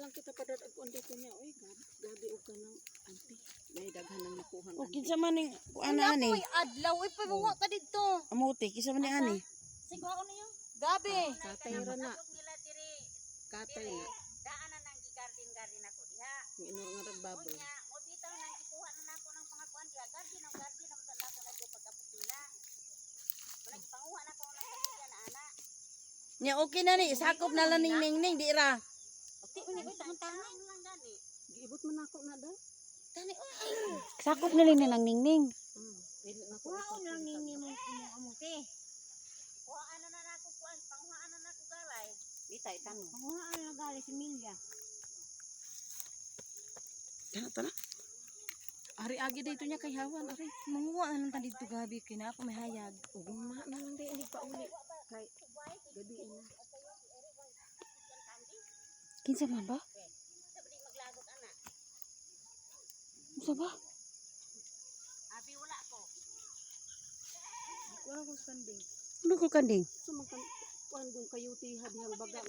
lang kita padadagpuan dito niya. Uy, gabi, gabi og ka ng auntie. May daghan ng nakuhan O kinsa man ning ana Ana ani? ko adlaw ay pamungo ka dito. Amuti kinsa man ni ani? Sigwa ko niyo. Gabi. Katay ra na. Katay na. daanan nang garden garden ako diha. Ang inor nga ragbaboy. Nya mo bitaw nang ikuha na nako ng mga kuan diha. Garden ang garden ang tala ko na di pagkabot nila. Nagpanguha na ko ng pamilya na ana. Nya okay na ni sakop na lang ning ning ning di ra. Ti uni ko lang gani? Giibot man ako na da. Tani oy. Sakop na ni nang ning ning. Hmm. Dili na ko. Wow nang nini mo mo amuti. Kuha ano na nako kuan, panguha na nako galay. Bitay tanong. Panguhaan na gali si Milya. Tara tara. Ari agi dito niya kay hawan ari. Manguha na lang ta dito gabi kay na ako may hayag. Ugma na lang di pa uli. Kay gabi ina. Kinsa man ba? Sabi maglagot ana. Unsa ba? Abi wala ko. Wala ko standing. Ano ko kanding? So man kan kuan dong kayuti hadihang baga